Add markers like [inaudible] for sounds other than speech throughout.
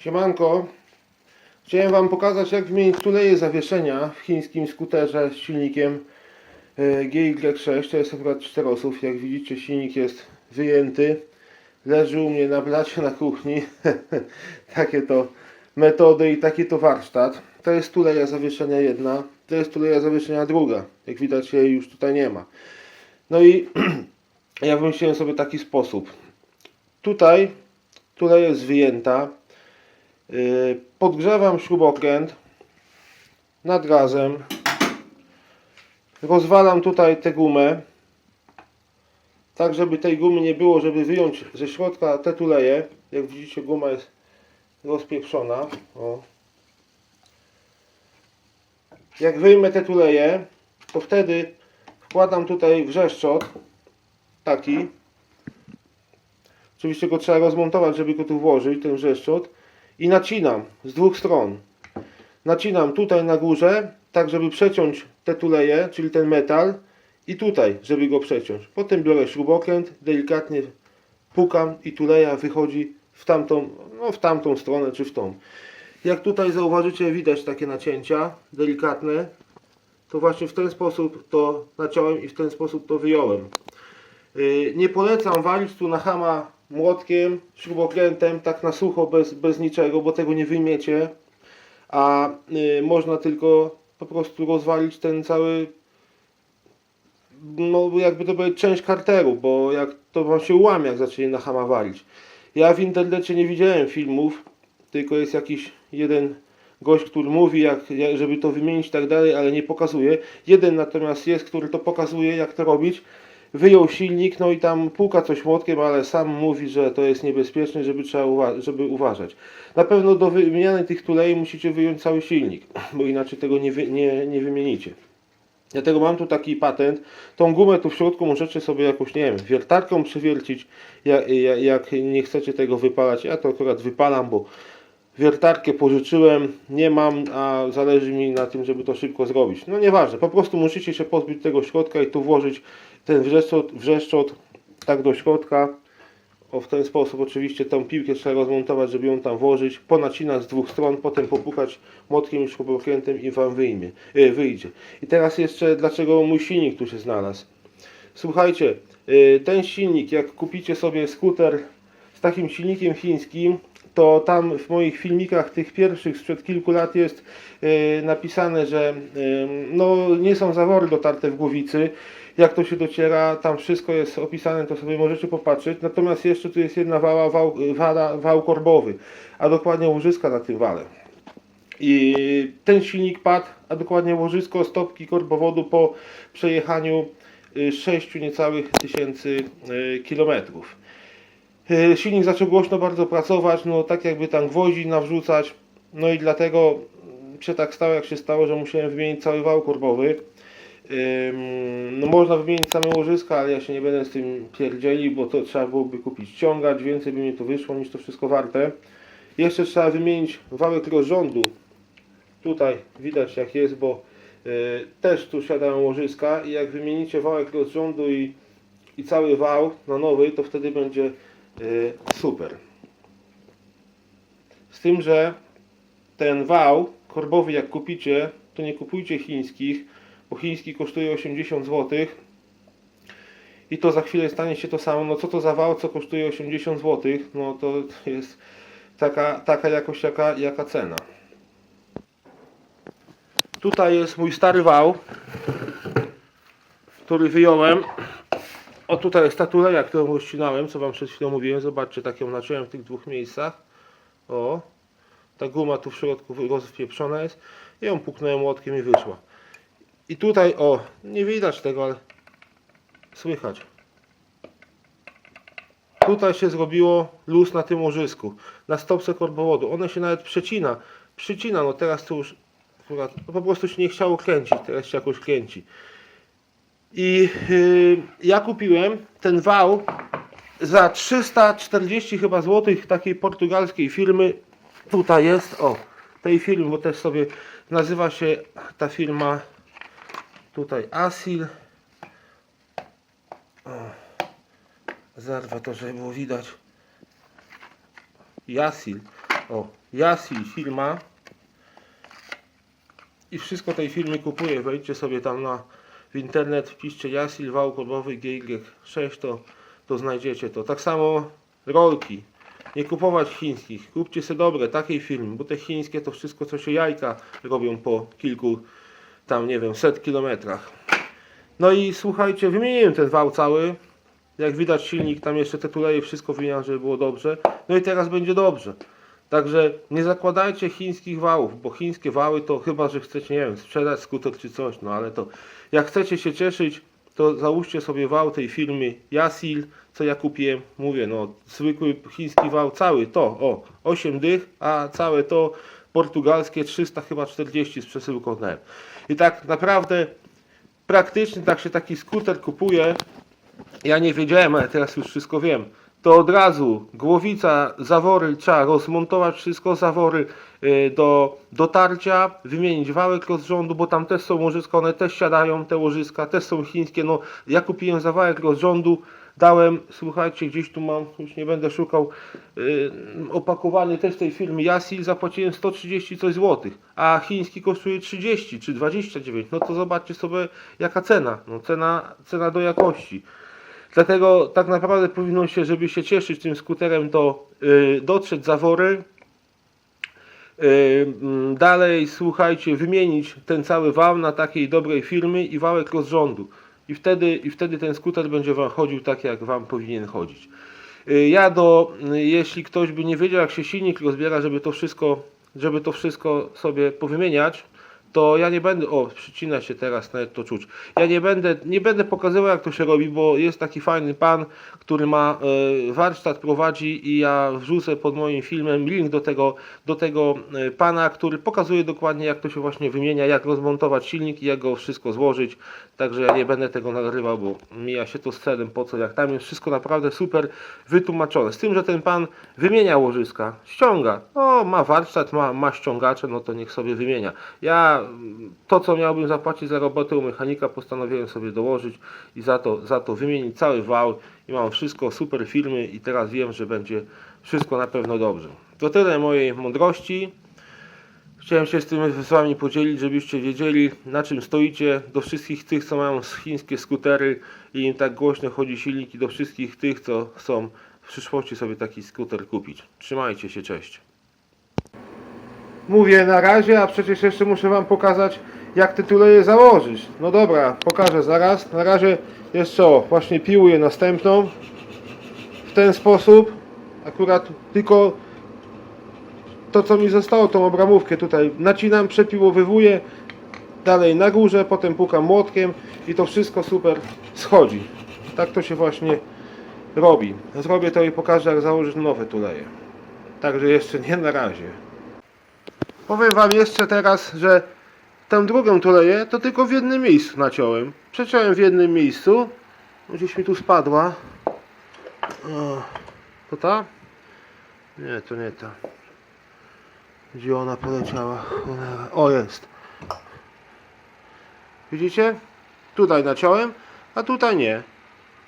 Siemanko. Chciałem Wam pokazać jak wymienić tuleje zawieszenia w chińskim skuterze z silnikiem e, GY6. To jest akurat czterosów. Jak widzicie silnik jest wyjęty. Leży u mnie na blacie na kuchni. [laughs] Takie to metody i taki to warsztat. To jest tuleja zawieszenia jedna. To jest tuleja zawieszenia druga. Jak widać jej już tutaj nie ma. No i [clears throat] ja wymyśliłem sobie taki sposób. Tutaj tuleja jest wyjęta. Yy, Podgrzewam śrubokręt nad gazem. Rozwalam tutaj tę gumę. Tak, żeby tej gumy nie było, żeby wyjąć ze środka te tuleje. Jak widzicie, guma jest rozpieprzona. O. Jak wyjmę te tuleje, to wtedy wkładam tutaj wrzeszczot. Taki. Oczywiście go trzeba rozmontować, żeby go tu włożyć, ten wrzeszczot. I nacinam z dwóch stron. Nacinam tutaj na górze, tak żeby przeciąć te tuleje, czyli ten metal. I tutaj, żeby go przeciąć. Potem biorę śrubokręt, delikatnie pukam i tuleja wychodzi w tamtą, no w tamtą stronę czy w tą. Jak tutaj zauważycie, widać takie nacięcia delikatne. To właśnie w ten sposób to naciąłem i w ten sposób to wyjąłem. Yy, Nie polecam walić tu na hama młotkiem, śrubokrętem, tak na sucho, bez, bez niczego, bo tego nie wyjmiecie. A yy, można tylko po prostu rozwalić ten cały, no jakby to powiedzieć, część karteru, bo jak to wam się łamie, jak zaczęli na hama walić. Ja w internecie nie widziałem filmów, tylko jest jakiś jeden gość, który mówi, jak, żeby to wymienić i tak dalej, ale nie pokazuje. Jeden natomiast jest, który to pokazuje, jak to robić. Wyjął silnik, no i tam puka coś młotkiem, ale sam mówi, że to jest niebezpieczne, żeby trzeba uwa- żeby uważać. Na pewno do wymiany tych tulei musicie wyjąć cały silnik, [clears throat] bo inaczej tego nie, wy, nie, nie wymienicie. Dlatego mam tu taki patent. Tą gumę tu w środku możecie sobie jakąś, nie wiem, wiertarką przewiercić, jak, jak, jak nie chcecie tego wypalać. Ja to akurat wypalam, bo wiertarkę pożyczyłem, nie mam, a zależy mi na tym, żeby to szybko zrobić. No nieważne, po prostu musicie się pozbyć tego środka i tu włożyć ten wrzeszczot, wrzeszczot tak do środka. O, w ten sposób oczywiście tą piłkę trzeba rozmontować, żeby ją tam włożyć, ponacinać z dwóch stron, potem popukać młotkiem i śrubokrętem i Wam wyjmie, e, wyjdzie. I teraz jeszcze dlaczego mój silnik tu się znalazł. Słuchajcie, e, ten silnik, jak kupicie sobie skuter z takim silnikiem chińskim, to tam w moich filmikach tych pierwszych sprzed kilku lat jest e, napisane, że e, no, nie są zawory dotarte w głowicy. Jak to się dociera, tam wszystko jest opisane, to sobie możecie popatrzeć. Natomiast jeszcze tu jest jedna wała, wał, wał korbowy, a dokładnie łożyska na tym wale. I ten silnik padł, a dokładnie łożysko stopki korbowodu po przejechaniu 6 niecałych tysięcy y, kilometrów. Y, Silnik zaczął głośno bardzo pracować, no tak jakby tam gwoździ nawrzucać, no i dlatego mm, się tak stało jak się stało, że musiałem wymienić cały wał korbowy. No można wymienić same łożyska, ale ja się nie będę z tym pierdzielił, bo to trzeba byłoby kupić ciągacz, więcej by mi to wyszło niż to wszystko warte. Jeszcze trzeba wymienić wałek rozrządu. Tutaj widać jak jest, bo y, też tu siadają łożyska i jak wymienicie wałek rozrządu i, i cały wał na nowy, to wtedy będzie super. Z tym, że ten wał korbowy jak kupicie, to nie kupujcie chińskich, bo chiński kosztuje 80 zł. I to za chwilę stanie się to samo. No co to za wał, co kosztuje 80 zł? No to jest taka, taka jakość, jaka, jaka cena. Tutaj jest mój stary wał, który wyjąłem. O tutaj jest tuleja, którą rozcinałem, co wam przed chwilą mówiłem. Zobaczcie, tak ją naciąłem w tych dwóch miejscach. O, ta guma tu w środku rozpieprzona jest. I ją puknąłem łotkiem i wyszła. I tutaj, o, nie widać tego, ale słychać. Tutaj się zrobiło luz na tym łożysku, na stopce korbowodu. One się nawet przecina, przycina, no teraz to już akurat, no po prostu się nie chciało kręcić, teraz się jakoś kręci. I yy, ja kupiłem ten wał za 340 chyba złotych takiej portugalskiej firmy. Tutaj jest, o, tej firmy, bo też sobie nazywa się ta firma tutaj Asil. O, zerwę to, żeby było widać. Jasil. O, Yasi firma. I wszystko tej firmy kupuję. Wejdźcie sobie tam na w internet, wpiszcie Yasil wał kodowy GY6, to, to znajdziecie to. Tak samo rolki. Nie kupować chińskich. Kupcie sobie dobre, takiej firmy, bo te chińskie to wszystko co się jajka robią po kilku tam nie wiem, set kilometrach. No i słuchajcie, wymieniłem ten wał cały. Jak widać silnik, tam jeszcze te tuleje, wszystko wymieniam, żeby było dobrze. No i teraz będzie dobrze. Także nie zakładajcie chińskich wałów, bo chińskie wały to chyba, że chcecie, nie wiem, sprzedać skuter czy coś, no ale to jak chcecie się cieszyć, to załóżcie sobie wał tej firmy Yasil, co ja kupiłem, mówię, no zwykły chiński wał, cały to, o, 8 dych, a całe to portugalskie 300 chyba 40 z przesyłką NEM. I tak naprawdę praktycznie tak się taki skuter kupuje, ja nie wiedziałem, ale teraz już wszystko wiem. To od razu głowica, zawory, trzeba rozmontować wszystko, zawory y, do dotarcia, wymienić wałek rozrządu, bo tam też są łożyska, one też siadają, te łożyska, też są chińskie. No, ja kupiłem zawałek rozrządu, dałem, słuchajcie, gdzieś tu mam, już nie będę szukał, y, opakowany też tej firmy Yasil, zapłaciłem 130 coś złotych, a chiński kosztuje 30 czy 29. No to zobaczcie sobie, jaka cena. No, cena, cena do jakości. Dlatego tak naprawdę powinno się, żeby się cieszyć tym skuterem, to y, dotrzeć zawory. Y, mm, dalej, słuchajcie, wymienić ten cały wał na takiej dobrej firmy i wałek rozrządu. I wtedy, I wtedy ten skuter będzie Wam chodził tak, jak Wam powinien chodzić. Y, Ja do, y, jeśli ktoś by nie wiedział, jak się silnik rozbiera, żeby to wszystko, żeby to wszystko sobie powymieniać, to ja nie będę, o, przycina się teraz, nawet to czuć. Ja nie będę, nie będę pokazywał, jak to się robi, bo jest taki fajny pan, który ma e, warsztat, prowadzi i ja wrzucę pod moim filmem link do tego, do tego e, pana, który pokazuje dokładnie, jak to się właśnie wymienia, jak rozmontować silnik i jak go wszystko złożyć. Także ja nie będę tego nagrywał, bo mija się to z celem, po co, jak tam jest wszystko naprawdę super wytłumaczone. Z tym, że ten pan wymienia łożyska, ściąga. No, ma warsztat, ma, ma ściągacze, no to niech sobie wymienia. Ja to, co miałbym zapłacić za robotę u mechanika, postanowiłem sobie dołożyć i za to, za to wymienić cały wał i mam wszystko super firmy i teraz wiem, że będzie wszystko na pewno dobrze. To tyle mojej mądrości. Chciałem się z tym z Wami podzielić, żebyście wiedzieli na czym stoicie. Do wszystkich tych, co mają chińskie skutery i im tak głośno chodzi silnik i do wszystkich tych, co chcą w przyszłości sobie taki skuter kupić. Trzymajcie się, cześć. Mówię na razie, a przecież jeszcze muszę Wam pokazać jak te tuleje założyć. No dobra, pokażę zaraz. Na razie jeszcze o, właśnie piłuję następną. W ten sposób. Akurat tylko to co mi zostało, tą obramówkę tutaj nacinam, przepiłowywuję, dalej na górze, potem pukam młotkiem i to wszystko super schodzi. Tak to się właśnie robi. Zrobię to i pokażę jak założyć nowe tuleje. Także jeszcze nie na razie. Powiem Wam jeszcze teraz, że tę drugą tuleję to tylko w jednym miejscu naciąłem. Przeciąłem w jednym miejscu. Gdzieś mi tu spadła. O, to ta? Nie, to nie ta. Gdzie ona poleciała? O, jest. Widzicie? Tutaj naciąłem, a tutaj nie.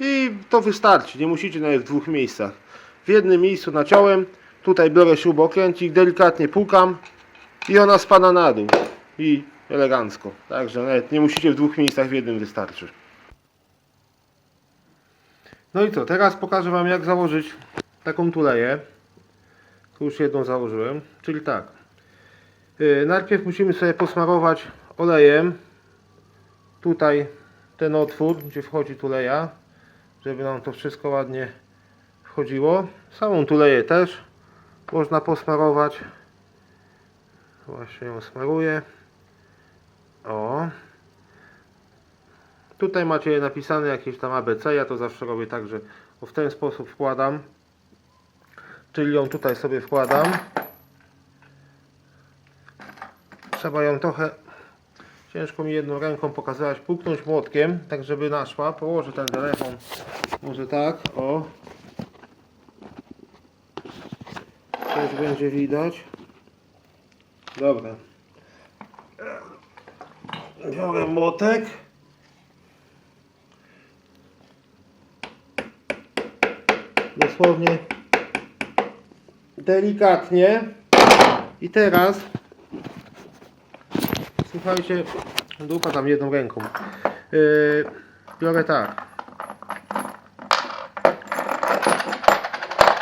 I to wystarczy. Nie musicie nawet w dwóch miejscach. W jednym miejscu naciąłem. Tutaj biorę śrubokręcik, delikatnie pukam i ona spada na dół. I elegancko. Także nawet nie musicie w dwóch miejscach, w jednym wystarczy. No i co, teraz pokażę Wam jak założyć taką tuleję. Tu już jedną założyłem. Czyli tak. Yy, najpierw musimy sobie posmarować olejem tutaj ten otwór, gdzie wchodzi tuleja, żeby nam to wszystko ładnie wchodziło. Samą tuleję też można posmarować. Właśnie ją smaruję. O. Tutaj macie napisane jakieś tam ABC. Ja to zawsze robię tak, że w ten sposób wkładam. Czyli ją tutaj sobie wkładam. Trzeba ją trochę, ciężko mi jedną ręką pokazywać, puknąć młotkiem, tak żeby naszła. Położę ten telefon, może tak, o. Też będzie widać. Dobra. Biorę młotek. Dosłownie delikatnie. I teraz słuchajcie, dupa tam jedną ręką. Yy, biorę tak.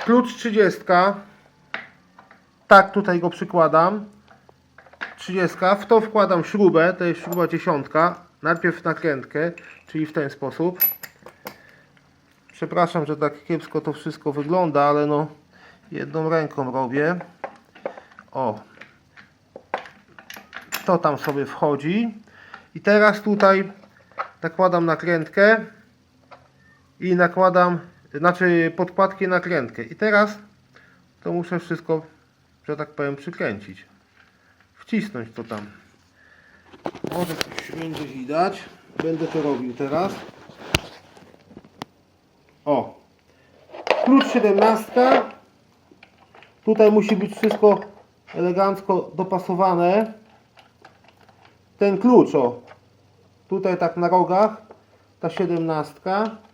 Klucz 30. Tak tutaj go przykładam. 30. W to wkładam śrubę, to jest śruba dziesiątka. Najpierw nakrętkę, czyli w ten sposób. Przepraszam, że tak kiepsko to wszystko wygląda, ale no jedną ręką robię. O. To tam sobie wchodzi. I teraz tutaj nakładam nakrętkę i nakładam, znaczy podkładkę nakrętkę. I teraz to muszę wszystko, że tak powiem, przykręcić. Wcisnąć to tam. Może coś będzie widać. Będę to robił teraz. O. Klucz 17. Tutaj musi być wszystko elegancko dopasowane. Ten klucz, o. Tutaj tak na rogach. Ta 17.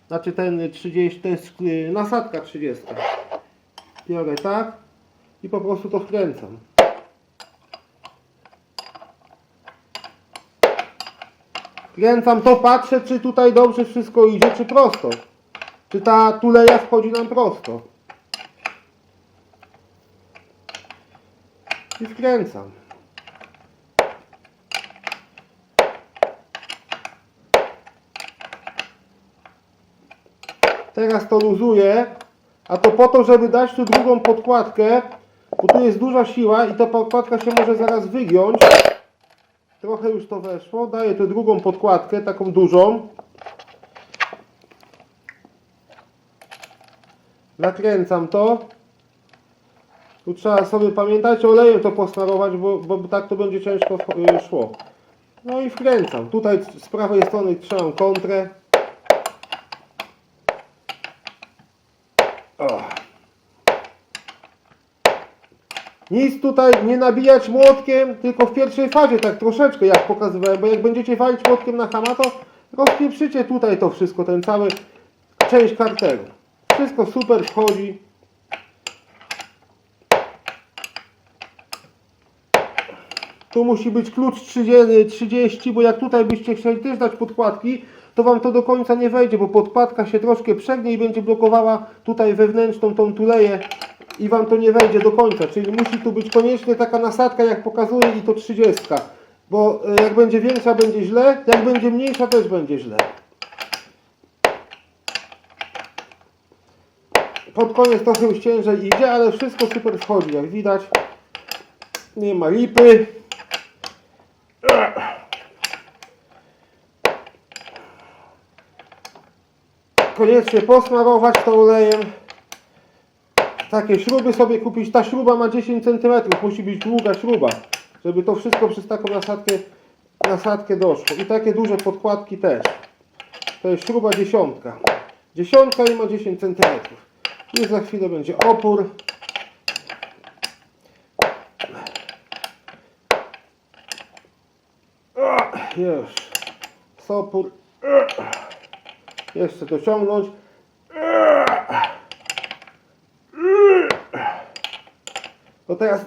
Znaczy ten 30, to jest y, nasadka 30. Biorę tak i po prostu to wkręcam. Kręcam to, patrzę czy tutaj dobrze wszystko idzie, czy prosto. Czy ta tuleja wchodzi nam prosto. I wkręcam. Teraz to luzuję, a to po to, żeby dać tu drugą podkładkę, bo tu jest duża siła i ta podkładka się może zaraz wygiąć. Trochę już to weszło. Daję tu drugą podkładkę, taką dużą. Nakręcam to. Tu trzeba sobie, pamiętajcie, olejem to posmarować, bo, bo tak to będzie ciężko y, szło. No i wkręcam. Tutaj z prawej strony trzymam kontrę. Nic tutaj nie nabijać młotkiem, tylko w pierwszej fazie, tak troszeczkę jak pokazywałem, bo jak będziecie walić młotkiem na hama, to rozpieprzycie tutaj to wszystko, ten cały część karteru. Wszystko super wchodzi. Tu musi być klucz 30, 30, bo jak tutaj byście chcieli też dać podkładki, to Wam to do końca nie wejdzie, bo podkładka się troszkę przegnie i będzie blokowała tutaj wewnętrzną tą tuleję i Wam to nie wejdzie do końca. Czyli musi tu być koniecznie taka nasadka, jak pokazuje i to 30. Bo e, jak będzie większa, będzie źle, jak będzie mniejsza, też będzie źle. Pod koniec trochę już ciężej idzie, ale wszystko super wchodzi, jak widać. Nie ma lipy. Koniecznie posmarować to olejem. Takie śruby sobie kupić. Ta śruba ma 10 cm. Musi być długa śruba, żeby to wszystko przez taką nasadkę, nasadkę doszło. I takie duże podkładki też. To jest śruba dziesiątka. Dziesiątka i ma 10 cm. Już za chwilę będzie opór. O, Już. Sopór. Jeszcze dociągnąć. To teraz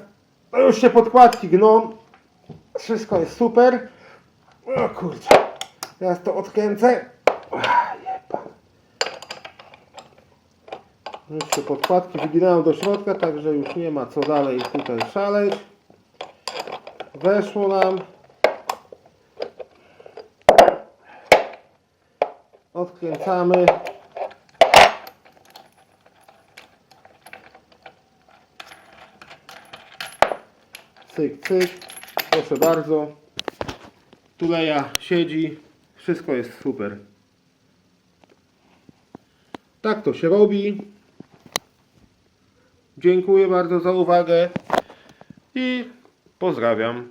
to już się podkładki gną. Wszystko jest super. O kurczę. Teraz to odkręcę. Już się podkładki wyginają do środka, także już nie ma co dalej tutaj szaleć. Weszło nam. Odkręcamy. Cyk, cyk. Proszę bardzo. Tuleja siedzi. Wszystko jest super. Tak to się robi. Dziękuję bardzo za uwagę i pozdrawiam.